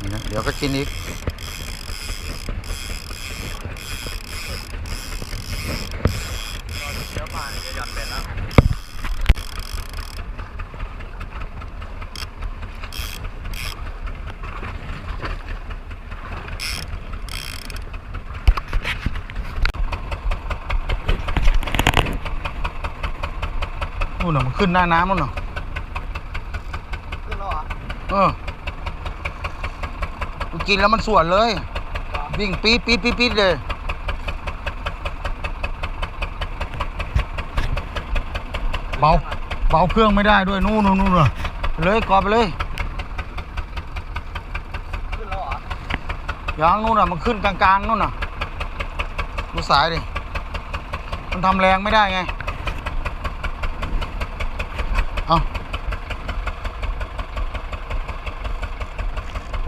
นี่นะเดี๋ยวก็กินอีกเชื้อปลาเนี่ยจะหย่อนเบ็ดแล้วนู่นน่ะมันขึ้นหน้าน้ำนู่นน่ะขึ้นแล้วเหรอเออ มันกินแล้วมันสวนเลย วิ่งปี๊ดปี๊ดปี๊ดปี๊ดเลย เบาเบาเครื่องไม่ได้ด้วยนู่นนู่นนู่นน่ะไปเลยกรอบไปเลยขึ้นแล้วเหรอยางนู่นน่ะมันขึ้นกลางๆนู่นน่ะดูสายดิมันทำแรงไม่ได้ไง เอา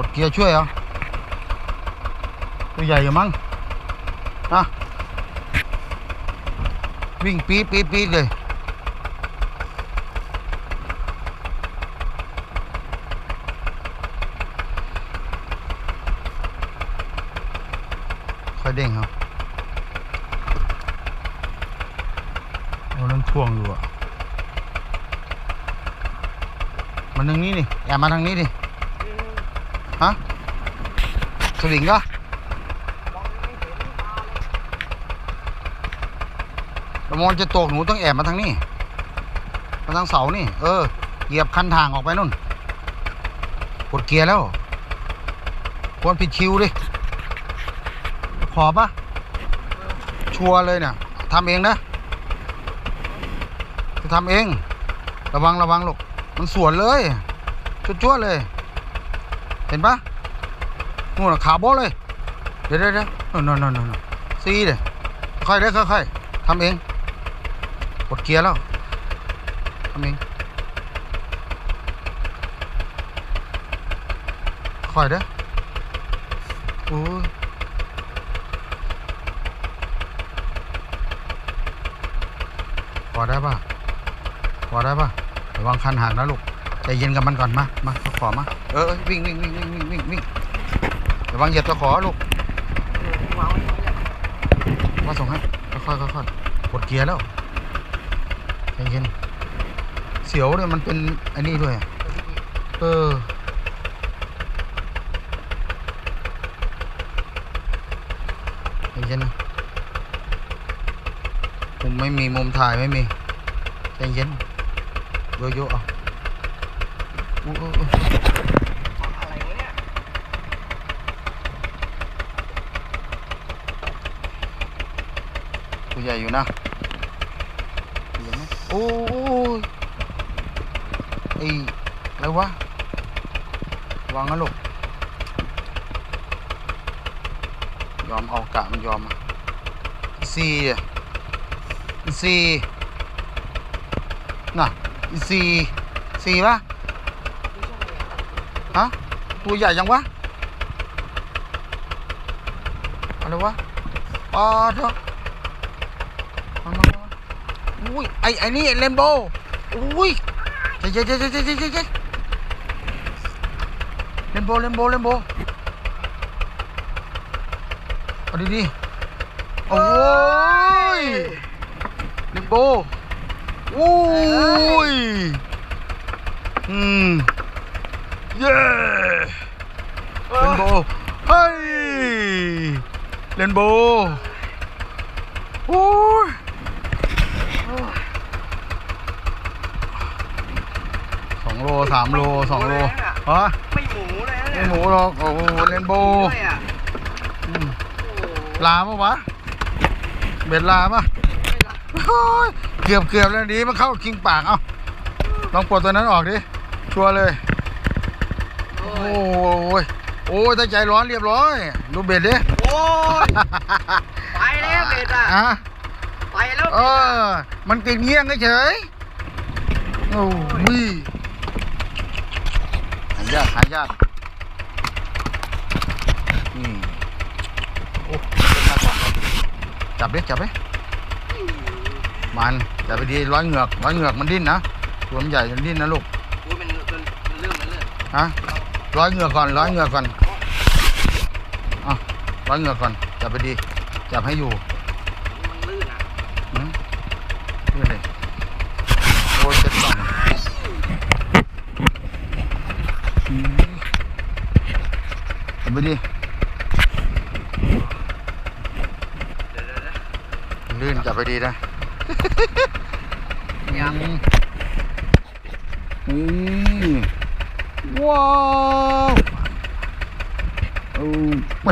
ดเกียร์ช่วยเหรอตัวใหญ่อยู่มั้งนะวิ่งปี๊ดปี๊ดปี๊ดเลยค่อยเด้งครับโอ้นั่นท่วงอยู่อะมันทางนี้นี่แอบมาทางนี้ดิ ฮะสวิงก็มองไม่เห็นปลาเลยระมอนจะตกหนูต้องแอบมาทางนี้ มาทางเสานี่ เออ เหยียบคันทางออกไปนู่น กดเกียร์แล้ว ควรผิดคิวดิ ขอปะชัวร์เลยเนี่ยทำเองนะ จะทำเอง ระวังระวังลูก มันสวนเลยจุดๆเลย เห็นปะนู่นขาโบะเลย เดี๋ยวเดี๋ยวเดี๋ยวนั่นนนนอนนอนซีเดี๋ยค่อยเด้อค่อยๆทำเองกดเกียร์แล้วทำเองค่อยเด้อโอ้ยพอได้ป่ะพอได้ป่ะระวังคันหักนะลูก ใจเย็นกับมันก่อนมา มาตะขอมา เออวิ่งวิ่งวิ่งวิ่งวิ่งวิ่งวิ่งระวังเหยียบตะขอลูกมาส่งให้ค่อยๆค่อยกดเกียร์แล้วใจเย็นเสียวเนี่ยมันเป็นไอ้นี่ด้วย เออใจเย็นนะมุมไม่มีมุมถ่ายไม่มีใจเย็นโยโย่เอา อะไรวะเนี่ยตัวใหญ่อยู่นะเห็นไหมโอ้ยไอ้อะไรวะวางนะลูกยอมเอากะมันยอมอะซีอะซีน่ะซีซีปะ ฮะตัวใหญ่ยังวะอะไรวะปลาเถอะมามามาอุ้ยไอไอนี่เลมโบอุ้ยเจ๊เจ๊เจ๊เจ๊เจ๊เจ๊เจ๊เลมโบเลมโบเลมโบเอาดีดีๆโอ้ยเลมโบอุ้ยอืม เย้เลนโบเฮ้ยเลนโบโอ้ยสองโลสามโลสองโลฮะไม่หมูเลยนะไม่เนี่ยหมูหรอกโอ้โหเลนโบด้วยอะอืมโอ้โหลาปะวะเบ็ดลาปะไม่ละโอ้ยเกือบเกือบแล้วดีมันเข้าคิงปาก เอ้าลองปลดตัวนั้นออกดิ ชัวร์เลย โอ้โอ้ยยโอ้ยถ้าใจร้อนเรียบร้อยดูเบ็ดดิโอ้ยไปแล้วเบ็ดอะอะไปแล้วเออ มันติดเงี้ยงเฉยโอ้ยหายากหายากนี่โอ้จับดิจับดิมันจับไปดีร้อยเหงือกร้อยเหงือกมันดิ้นนะตัวมันใหญ่มันดิ้นนะลูกอุ้ยมันมันมันเลื่อนมันเลื่อนฮะ ร้อยเหงือกก่อนร้อยเหงือกก่อนโอ้ร้อยเหงือกก่อนจับไปดีจับให้อยู่มันลื่นอะหืมนี่เลยโอ้ยเจ็ดสองอืมจับไปดีเดี๋ยวเดี๋ยวเดี๋ยวลื่นจับไปดีนะยังอืม ว้าวเอาไป